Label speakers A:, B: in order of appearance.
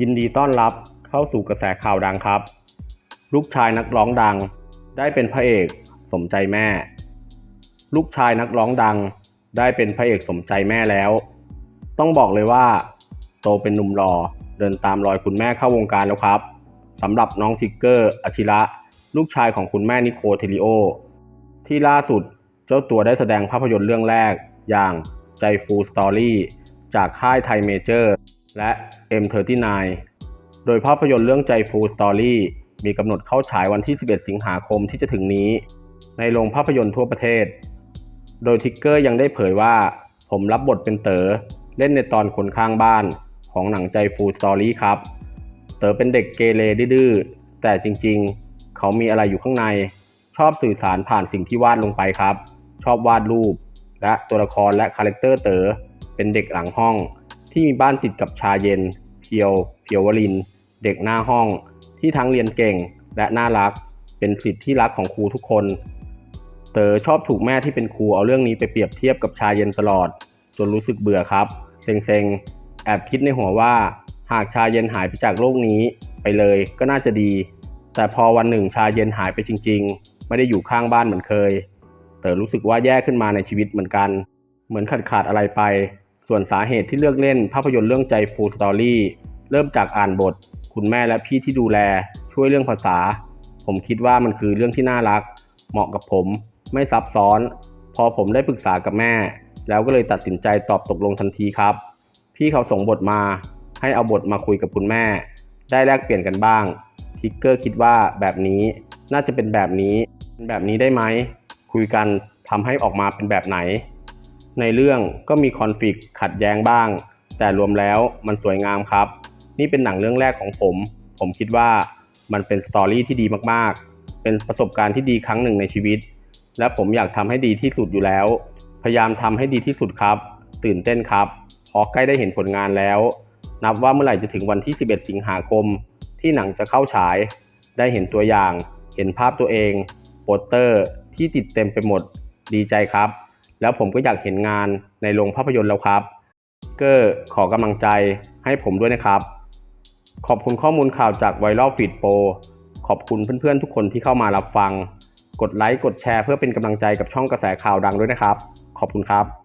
A: ยินดีต้อนรับเข้าสู่กระแสข่าวดังครับ ลูกชายนักร้องดัง ได้เป็นพระเอกสมใจแม่ ลูกชายนักร้องดัง ได้เป็นพระเอกสมใจแม่แล้ว ต้องบอกเลยว่า โตเป็นหนุ่มหล่อเดินตามรอยคุณแม่เข้าวงการแล้วครับสำหรับน้องทิกเกอร์อชิระ ลูกชายของคุณแม่นิโคเทริโอ ที่ล่าสุดเจ้าตัวได้แสดงภาพยนตร์เรื่องแรกอย่างใจฟูสตอรี่จากค่ายไทยเมเจอร์ และ M39 โดยภาพยนตร์เรื่องใจฟูสตอรี่มีกำหนดเข้าฉายวันที่ 11 สิงหาคมที่จะถึงนี้ ในโรงภาพยนตร์ทั่วประเทศ โดยทิกเกอร์ยังได้เผยว่า ผมรับบทเป็นเต๋อเล่นในตอนคนข้างบ้านของหนังใจฟูสตอรี่ครับ เต๋อเป็นเด็กเกเรดื้อแต่จริงๆ เขามีอะไรอยู่ข้างใน ชอบสื่อสารผ่านสิ่งที่วาดลงไปครับ ชอบวาดรูป และตัวละครและคาแรคเตอร์เต๋อเป็นเด็กหลังห้อง ที่มีบ้านติดกับชาเย็น เพียว เพียววลิน เด็กหน้าห้อง ที่ทั้งเรียนเก่งและน่ารัก เป็นสิทธิ์ที่รักของครูทุกคน เต๋อชอบถูกแม่ที่เป็นครูเอาเรื่องนี้ไปเปรียบเทียบกับชาเย็นตลอด จนรู้สึกเบื่อครับเซ็งๆ แอบคิดในหัวว่า หากชาเย็นหายไปจากโลกนี้ไปเลยก็น่าจะดี แต่พอวันหนึ่งชาเย็นหายไปจริง ๆ ไม่ได้อยู่ข้างบ้านเหมือนเคย เต๋อรู้สึกว่าแย่ขึ้นมาในชีวิตเหมือนกัน เหมือนขาดขาดๆอะไรไป ส่วนสาเหตุที่เลือกเล่นภาพยนตร์เรื่องใจฟูสตอรี่เริ่มจากอ่านบท คุณแม่และพี่ที่ดูแล ช่วยเรื่องภาษา ผมคิดว่ามันคือเรื่องที่น่ารัก เหมาะกับผม ไม่ซับซ้อน พอผมได้ปรึกษากับแม่ แล้วก็เลยตัดสินใจตอบตกลงทันทีครับ พี่เขาส่งบทมา ให้เอาบทมาคุยกับคุณแม่ ได้แลกเปลี่ยนกันบ้างทิกเกอร์คิดว่าแบบนี้น่าจะเป็นแบบนี้เป็นแบบนี้ได้ไหมคุยกันทำให้ออกมาเป็นแบบไหน ในเรื่องก็มีคอนฟ lict ขัดแย้งบ้าง แต่รวมแล้วมันสวยงามครับ นี่เป็นหนังเรื่องแรกของผม ผมคิดว่ามันเป็นสตอรี่ที่ดีมากๆ เป็นประสบการณ์ที่ดีครั้งหนึ่งในชีวิต และผมอยากทำให้ดีที่สุดอยู่แล้ว พยายามทำให้ดีที่สุดครับ ตื่นเต้นครับเพราะใกล้ได้เห็นผลงานแล้ว นับว่าเมื่อไหร่จะถึงวันที่ 11 สิงหาคม ที่หนังจะเข้าฉาย ได้เห็นตัวอย่าง เห็นภาพตัวเอง โปสเตอร์ที่ติดเต็มไปหมด ดีใจครับ แล้วผมก็อยากเห็นงานในโรงภาพยนตร์แล้วครับ เกอร์ขอกำลังใจให้ผมด้วยนะครับ ขอบคุณข้อมูลข่าวจากไวรัลฟีดโปรขอบคุณเพื่อนๆทุกคนที่เข้ามารับฟัง กดไลค์กดแชร์เพื่อเป็นกำลังใจกับช่องกระแสข่าวดังด้วยนะครับ ขอบคุณครับ